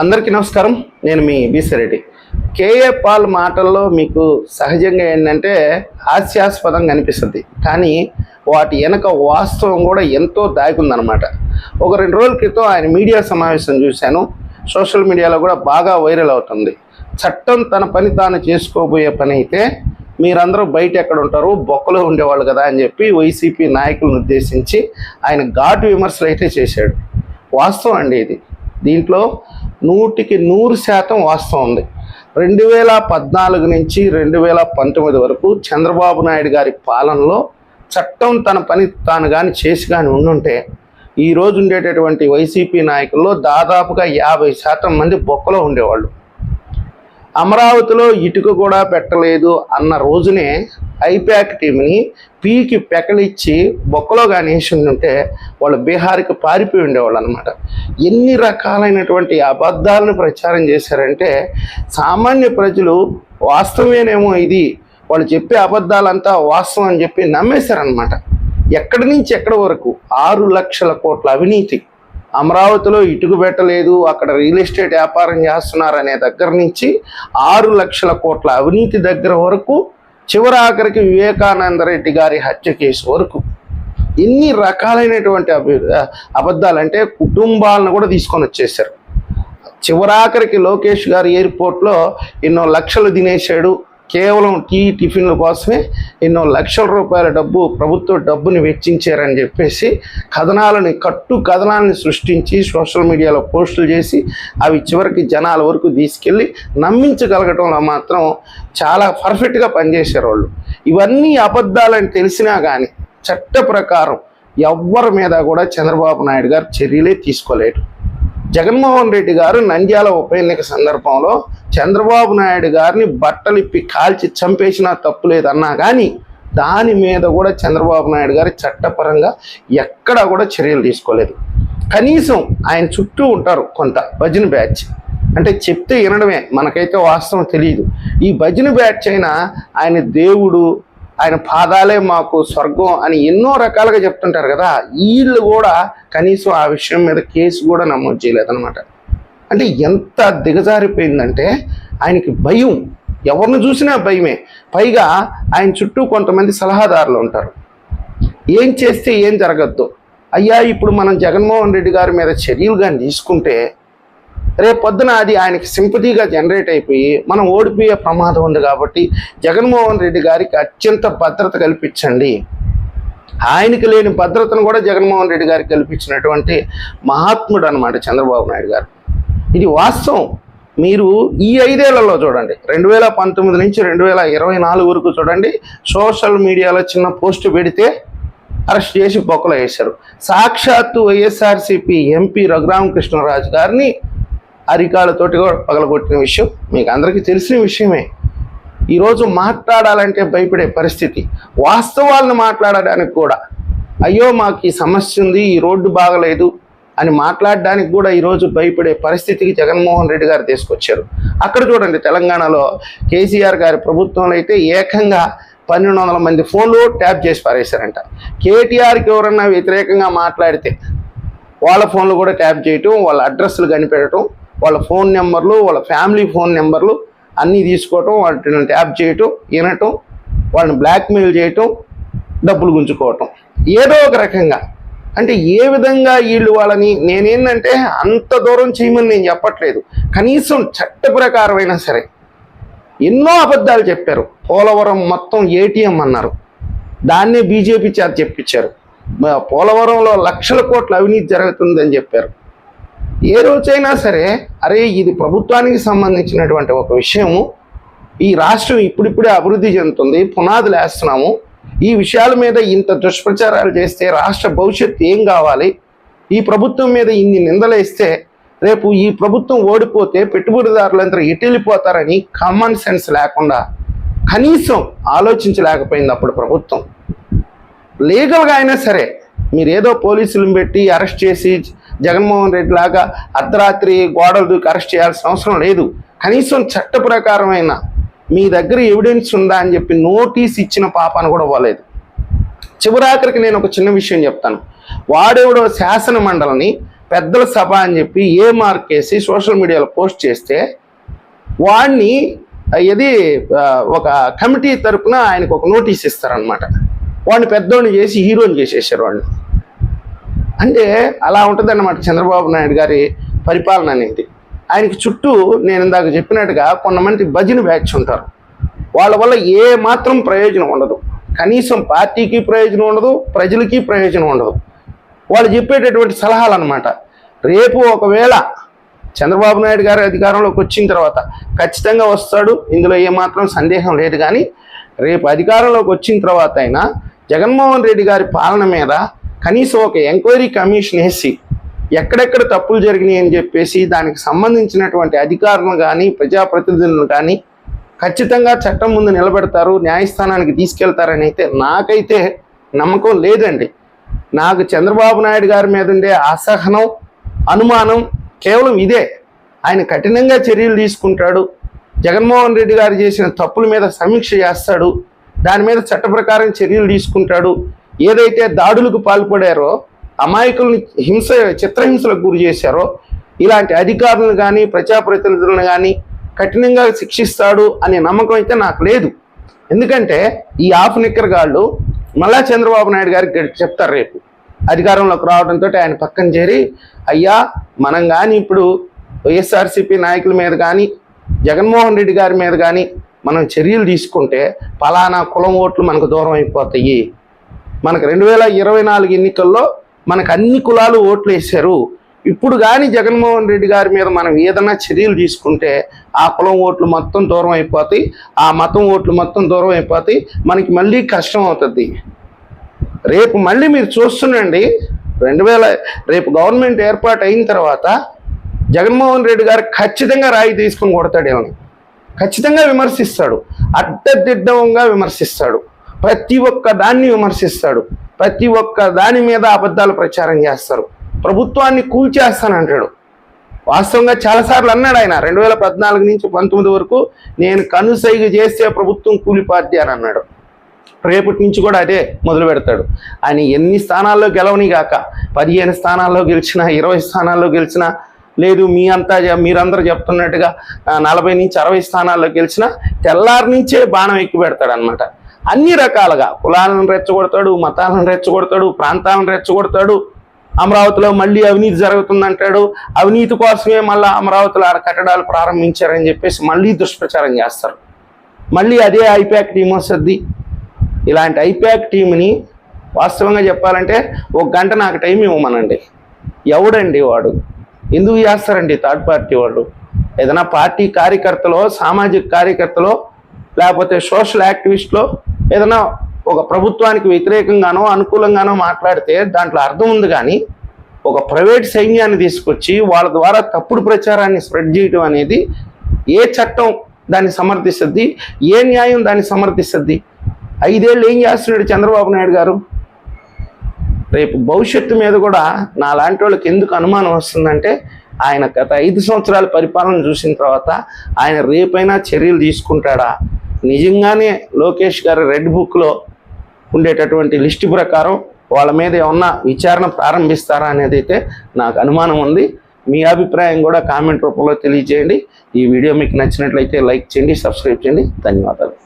అందరికీ నమస్కారం. నేను మీ బీసిరెడ్డి కేఏ పాల్ మాటల్లో మీకు సహజంగా ఏంటంటే హాస్యాస్పదంగా అనిపిస్తుంది. కానీ వాటి వెనక వాస్తవం కూడా ఎంతో దాగుందనమాట ఒక రెండు రోజుల క్రితం ఆయన మీడియా సమావేశం చూశాను. సోషల్ మీడియాలో కూడా బాగా వైరల్ అవుతుంది. చట్టం తన పని తాను చేసుకోబోయే పని అయితే మీరందరూ బయట ఎక్కడ ఉంటారు? బొక్కలో ఉండేవాళ్ళు కదా అని చెప్పి వైసీపీ నాయకులను ఉద్దేశించి ఆయన ఘాటు విమర్శలు అయితే చేశాడు. వాస్తవం అండి ఇది. దీంట్లో నూటికి నూరు శాతం వాస్తవం ఉంది. రెండు వేల పద్నాలుగు నుంచి రెండు వేల పంతొమ్మిది వరకు చంద్రబాబు నాయుడు గారి పాలనలో చట్టం తన పని తాను కానీ చేసి కానీ ఉండుంటే ఈ రోజు ఉండేటటువంటి వైసీపీ నాయకుల్లో దాదాపుగా యాభై శాతం మంది బొక్కలో ఉండేవాళ్ళు. అమరావతిలో ఇటుక కూడా పెట్టలేదు అన్న రోజునే ఐప్యాక్ టీంని పీకి పెకలిచ్చి బొక్కలో కానీ ఉంటే వాళ్ళు బీహార్కి పారిపోయి ఉండేవాళ్ళు అనమాట ఎన్ని రకాలైనటువంటి అబద్ధాలను ప్రచారం చేశారంటే సామాన్య ప్రజలు వాస్తవమేనేమో ఇది వాళ్ళు చెప్పే అబద్ధాలంతా వాస్తవం అని చెప్పి నమ్మేశారనమాట ఎక్కడి నుంచి ఎక్కడి వరకు? ఆరు లక్షల కోట్ల అవినీతి. అమరావతిలో ఇటుకు పెట్టలేదు అక్కడ రియల్ ఎస్టేట్ వ్యాపారం చేస్తున్నారు అనే దగ్గర నుంచి ఆరు లక్షల కోట్ల అవినీతి దగ్గర వరకు చివరి ఆఖరికి వివేకానంద రెడ్డి గారి హత్య కేసు వరకు ఇన్ని రకాలైనటువంటి అభి అబద్ధాలంటే కుటుంబాలను కూడా తీసుకొని వచ్చేసారు చివరాఖరికి లోకేష్ గారు ఎయిర్పోర్ట్లో ఎన్నో లక్షలు తినేశాడు. కేవలం టీ టిఫిన్ల కోసమే ఎన్నో లక్షల రూపాయల డబ్బు ప్రభుత్వ డబ్బుని వెచ్చించారని చెప్పేసి కథనాలని కట్టు కథనాలని సృష్టించి సోషల్ మీడియాలో పోస్టులు చేసి అవి చివరికి జనాల వరకు తీసుకెళ్ళి నమ్మించగలగటంలో మాత్రం చాలా పర్ఫెక్ట్గా పనిచేశారు వాళ్ళు. ఇవన్నీ అబద్ధాలని తెలిసినా కానీ చట్ట ప్రకారం ఎవ్వరి మీద కూడా చంద్రబాబు నాయుడు గారు చర్యలే తీసుకోలేడు జగన్మోహన్ రెడ్డి గారు నంద్యాల ఉప ఎన్నిక సందర్భంలో చంద్రబాబు నాయుడు గారిని బట్టలిప్పి కాల్చి చంపేసినా తప్పు లేదన్నా కానీ దాని మీద కూడా చంద్రబాబు నాయుడు గారి చట్టపరంగా ఎక్కడా కూడా చర్యలు తీసుకోలేదు. కనీసం ఆయన చుట్టూ ఉంటారు కొంత భజన బ్యాచ్. అంటే చెప్తే వినడమే మనకైతే వాస్తవం తెలియదు ఈ భజన బ్యాచ్ అయినా ఆయన దేవుడు ఆయన పాదాలే మాకు స్వర్గం అని ఎన్నో రకాలుగా చెప్తుంటారు కదా వీళ్ళు కూడా కనీసం ఆ విషయం మీద కేసు కూడా నమోదు చేయలేదన్నమాట. అంటే ఎంత దిగజారిపోయిందంటే ఆయనకి భయం. ఎవరిని చూసినా భయమే. పైగా ఆయన చుట్టూ కొంతమంది సలహాదారులు ఉంటారు. ఏం చేస్తే ఏం జరగద్దు. అయ్యా ఇప్పుడు మనం జగన్మోహన్ రెడ్డి గారి మీద చర్యలు కానీ తీసుకుంటే రేపు పొద్దున అది ఆయనకి సింపతిగా జనరేట్ అయిపోయి మనం ఓడిపోయే ప్రమాదం ఉంది కాబట్టి జగన్మోహన్ రెడ్డి గారికి అత్యంత భద్రత కల్పించండి. ఆయనకి లేని భద్రతను కూడా జగన్మోహన్ రెడ్డి గారికి కల్పించినటువంటి మహాత్ముడు అనమాట చంద్రబాబు నాయుడు గారు. ఇది వాస్తవం. మీరు ఈ ఐదేళ్ళలో చూడండి రెండు వేల పంతొమ్మిది నుంచి రెండు వేల ఇరవై నాలుగు వరకు చూడండి సోషల్ మీడియాలో చిన్న పోస్ట్ పెడితే అరెస్ట్ చేసి బొక్కలు వేశారు. సాక్షాత్తు వైఎస్ఆర్సీపీ ఎంపీ రఘురామకృష్ణరాజు గారిని అరికాళ్ళతోటి కూడా పగలగొట్టిన విషయం మీకు అందరికీ తెలిసిన విషయమే. ఈరోజు మాట్లాడాలంటే భయపడే పరిస్థితి. వాస్తవాలను మాట్లాడడానికి కూడా అయ్యో మాకు ఈ సమస్య ఉంది ఈ రోడ్డు బాగలేదు అని మాట్లాడడానికి కూడా ఈరోజు భయపడే పరిస్థితికి జగన్మోహన్ రెడ్డి గారు తీసుకొచ్చారు. అక్కడ చూడండి తెలంగాణలో కేసీఆర్ గారి ప్రభుత్వంలో అయితే ఏకంగా పన్నెండు వందల మంది ఫోన్లు ట్యాప్ చేసి పారేశారంట. కేటీఆర్కి ఎవరన్నా వ్యతిరేకంగా మాట్లాడితే వాళ్ళ ఫోన్లు కూడా ట్యాప్ చేయటం వాళ్ళ అడ్రస్లు కనిపెట్టడం వాళ్ళ ఫోన్ నెంబర్లు వాళ్ళ ఫ్యామిలీ ఫోన్ నెంబర్లు అన్నీ తీసుకోవటం వాటిని ట్యాప్ చేయటం వినటం వాళ్ళని బ్లాక్మెయిల్ చేయటం డబ్బులు గుంజుకోవటం. ఏదో ఒక రకంగా అంటే ఏ విధంగా వీళ్ళు వాళ్ళని నేనేంటంటే అంత దూరం చేయమని నేను చెప్పట్లేదు. కనీసం చట్ట ప్రకారమైనా సరే ఎన్నో అబద్ధాలు చెప్పారు. పోలవరం మొత్తం ఏటీఎం అన్నారు. దాన్నే బీజేపీ చేత చెప్పించారు. పోలవరంలో లక్షల కోట్ల అవినీతి జరుగుతుందని చెప్పారు. ఏ రోజైనా సరే అరే ఇది ప్రభుత్వానికి సంబంధించినటువంటి ఒక విషయము. ఈ రాష్ట్రం ఇప్పుడిప్పుడే అభివృద్ధి చెందుతుంది పునాదులు వేస్తున్నాము. ఈ విషయాల మీద ఇంత దుష్ప్రచారాలు చేస్తే రాష్ట్ర భవిష్యత్తు ఏం కావాలి? ఈ ప్రభుత్వం మీద ఇన్ని నిందలేస్తే రేపు ఈ ప్రభుత్వం ఓడిపోతే పెట్టుబడిదారులందరూ ఎటు కామన్ సెన్స్ లేకుండా కనీసం ఆలోచించలేకపోయింది అప్పుడు ప్రభుత్వం. లీగల్గా అయినా సరే మీరు ఏదో పోలీసులను పెట్టి అరెస్ట్ చేసి జగన్మోహన్ రెడ్డి లాగా అర్ధరాత్రి గోడలు దూకి అరెస్ట్ చేయాల్సిన అవసరం లేదు. కనీసం చట్ట ప్రకారమైన మీ దగ్గర ఎవిడెన్స్ ఉందా అని చెప్పి నోటీస్ ఇచ్చిన పాపను కూడా పోలేదు చివరాఖరికి నేను ఒక చిన్న విషయం చెప్తాను. వాడెవడో శాసన మండలిని పెద్దల సభ అని చెప్పి ఏ మార్క్ వేసి సోషల్ మీడియాలో పోస్ట్ చేస్తే వాడిని ఇది ఒక కమిటీ తరపున ఆయనకు ఒక నోటీస్ ఇస్తారనమాట వాడిని పెద్దోడిని చేసి హీరోని చేసేసారు వాడిని అంటే అలా ఉంటుందన్నమాట చంద్రబాబు నాయుడు గారి పరిపాలన అనేది. ఆయనకి చుట్టూ నేను ఇందాక చెప్పినట్టుగా కొంతమంది భజన బ్యాచ్ ఉంటారు. వాళ్ళ వల్ల ఏ మాత్రం ప్రయోజనం ఉండదు. కనీసం పార్టీకి ప్రయోజనం ఉండదు ప్రజలకి ప్రయోజనం ఉండదు. వాళ్ళు చెప్పేటటువంటి సలహాలు అనమాట రేపు ఒకవేళ చంద్రబాబు నాయుడు గారు అధికారంలోకి వచ్చిన తర్వాత ఖచ్చితంగా వస్తాడు. ఇందులో ఏమాత్రం సందేహం లేదు కానీ రేపు అధికారంలోకి వచ్చిన తర్వాత అయినా జగన్మోహన్ రెడ్డి గారి పాలన మీద కనీసం ఒక ఎంక్వైరీ కమిషన్ వేసి ఎక్కడెక్కడ తప్పులు జరిగినాయి అని చెప్పేసి దానికి సంబంధించినటువంటి అధికారులను కానీ ప్రజాప్రతినిధులను కానీ ఖచ్చితంగా చట్టం ముందు నిలబెడతారు న్యాయస్థానానికి తీసుకెళ్తారని అయితే నాకైతే నమ్మకం లేదండి. నాకు చంద్రబాబు నాయుడు గారి మీద ఉండే అసహనం అనుమానం కేవలం ఇదే. ఆయన కఠినంగా చర్యలు తీసుకుంటాడు జగన్మోహన్ రెడ్డి గారు చేసిన తప్పుల మీద సమీక్ష చేస్తాడు దాని మీద చట్ట ప్రకారం చర్యలు తీసుకుంటాడు ఏదైతే దాడులకు పాల్పడారో అమాయకుల్ని హింస చిత్రహింసలకు గురి చేశారో ఇలాంటి అధికారులను కానీ ప్రజాప్రతినిధులను కానీ కఠినంగా శిక్షిస్తాడు అనే నమ్మకం అయితే నాకు లేదు. ఎందుకంటే ఈ ఆఫ్ నిక్కర్ గాళ్ళు మళ్ళా చంద్రబాబు నాయుడు గారికి చెప్తారు రేపు. అధికారంలోకి రావడంతో ఆయన పక్కన చేరి అయ్యా మనం కానీ ఇప్పుడు వైఎస్ఆర్సీపీ నాయకుల మీద కానీ జగన్మోహన్ రెడ్డి గారి మీద కానీ మనం చర్యలు తీసుకుంటే పలానా కులం ఓట్లు మనకు దూరం అయిపోతాయి. మనకు రెండు వేల ఇరవై నాలుగు ఎన్నికల్లో మనకు అన్ని కులాలు ఓట్లు వేశారు. ఇప్పుడు కానీ జగన్మోహన్ రెడ్డి గారి మీద మనం ఏదైనా చర్యలు తీసుకుంటే ఆ కులం ఓట్లు మొత్తం దూరం అయిపోతాయి. ఆ మతం ఓట్లు మొత్తం దూరం అయిపోతాయి. మనకి మళ్ళీ కష్టం అవుతుంది. రేపు మళ్ళీ మీరు చూస్తుండండి. రెండు వేల రేపు గవర్నమెంట్ ఏర్పాటు అయిన తర్వాత జగన్మోహన్ రెడ్డి గారు ఖచ్చితంగా రాయి తీసుకొని కొడతాడు వీళ్ళని ఖచ్చితంగా విమర్శిస్తాడు. అడ్డదిడ్డంగా విమర్శిస్తాడు. ప్రతి ఒక్క దాన్ని విమర్శిస్తాడు. ప్రతి ఒక్క దాని మీద అబద్ధాలు ప్రచారం చేస్తారు. ప్రభుత్వాన్ని కూల్చేస్తానంటాడు వాస్తవంగా చాలాసార్లు అన్నాడు ఆయన రెండు వేల పద్నాలుగు నుంచి పంతొమ్మిది వరకు నేను కనుసైగ చేస్తే ప్రభుత్వం కూలిపాద్ది అని అన్నాడు. రేపటి నుంచి కూడా అదే మొదలు పెడతాడు. ఆయన ఎన్ని స్థానాల్లో గెలవని గాక పదిహేను స్థానాల్లో గెలిచినా ఇరవై స్థానాల్లో గెలిచినా లేదు మీ అంతా మీరందరూ చెప్తున్నట్టుగా నలభై నుంచి అరవై స్థానాల్లో గెలిచినా తెల్లారి నుంచే బాణం ఎక్కువ పెడతాడు అనమాట అన్ని రకాలుగా కులాలను రెచ్చగొడతాడు మతాలను రెచ్చగొడతాడు ప్రాంతాలను రెచ్చగొడతాడు. అమరావతిలో మళ్ళీ అవినీతి జరుగుతుందంటాడు. అవినీతి కోసమే మళ్ళీ అమరావతిలో ఆడ కట్టడాలు ప్రారంభించారని చెప్పేసి మళ్ళీ దుష్ప్రచారం చేస్తారు. మళ్ళీ అదే ఐపాక్ టీం వస్తుంది. ఇలాంటి ఐపాక్ టీంని వాస్తవంగా చెప్పాలంటే ఒక గంట నాకు టైం ఇవ్వమనండి. ఎవడండి వాడు? ఎందుకు చేస్తారండి థర్డ్ పార్టీ వాళ్ళు? ఏదైనా పార్టీ కార్యకర్తలో సామాజిక కార్యకర్తలో లేకపోతే సోషల్ యాక్టివిస్ట్లో ఏదైనా ఒక ప్రభుత్వానికి వ్యతిరేకంగానో అనుకూలంగానో మాట్లాడితే దాంట్లో అర్థం ఉంది కానీ ఒక ప్రైవేట్ సైన్యాన్ని తీసుకొచ్చి వాళ్ళ ద్వారా తప్పుడు ప్రచారాన్ని స్ప్రెడ్ చేయడం అనేది ఏ చట్టం దాన్ని సమర్థిస్తుంది ఏ న్యాయం దాన్ని సమర్థిస్తుంది? ఐదేళ్ళు ఏం చేస్తున్నాడు చంద్రబాబు నాయుడు గారు? రేపు భవిష్యత్తు మీద కూడా నా లాంటి వాళ్ళకి ఎందుకు అనుమానం వస్తుందంటే ఆయన గత ఐదు సంవత్సరాల పరిపాలన చూసిన తర్వాత ఆయన రేపైనా చర్యలు తీసుకుంటాడా? నిజంగానే లోకేష్ గారి రెడ్ బుక్లో ఉండేటటువంటి లిస్టు ప్రకారం వాళ్ళ మీద ఏమన్నా విచారణ ప్రారంభిస్తారా అనేది అయితే నాకు అనుమానం ఉంది. మీ అభిప్రాయం కూడా కామెంట్ రూపంలో తెలియజేయండి. ఈ వీడియో మీకు నచ్చినట్లయితే లైక్ చేయండి సబ్స్క్రైబ్ చేయండి. ధన్యవాదాలు.